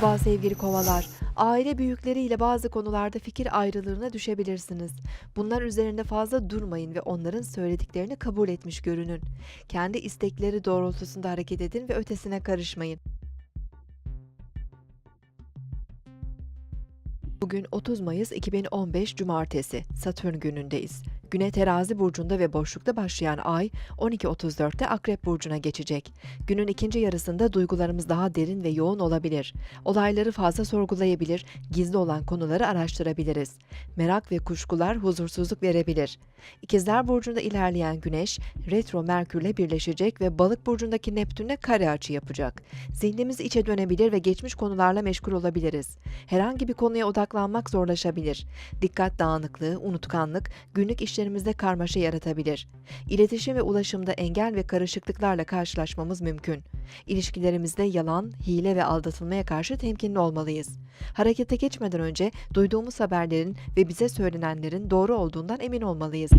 Merhaba sevgili kovalar. Aile büyükleriyle bazı konularda fikir ayrılığına düşebilirsiniz. Bunlar üzerinde fazla durmayın ve onların söylediklerini kabul etmiş görünün. Kendi istekleri doğrultusunda hareket edin ve ötesine karışmayın. Bugün 30 Mayıs 2015 Cumartesi, Satürn günündeyiz. Güne terazi burcunda ve boşlukta başlayan ay 12.34'te Akrep burcuna geçecek. Günün ikinci yarısında duygularımız daha derin ve yoğun olabilir. Olayları fazla sorgulayabilir, gizli olan konuları araştırabiliriz. Merak ve kuşkular huzursuzluk verebilir. İkizler burcunda ilerleyen Güneş, retro Merkürle birleşecek ve Balık burcundaki Neptün'le kare açı yapacak. Zihnimiz içe dönebilir ve geçmiş konularla meşgul olabiliriz. Herhangi bir konuya odaklanmak zorlaşabilir. Dikkat dağınıklığı, unutkanlık günlük işlerimizde karmaşa yaratabilir. İletişim ve ulaşımda engel ve karışıklıklarla karşılaşmamız mümkün. İlişkilerimizde yalan, hile ve aldatılmaya karşı temkinli olmalıyız. Harekete geçmeden önce duyduğumuz haberlerin ve bize söylenenlerin doğru olduğundan emin olmalıyız.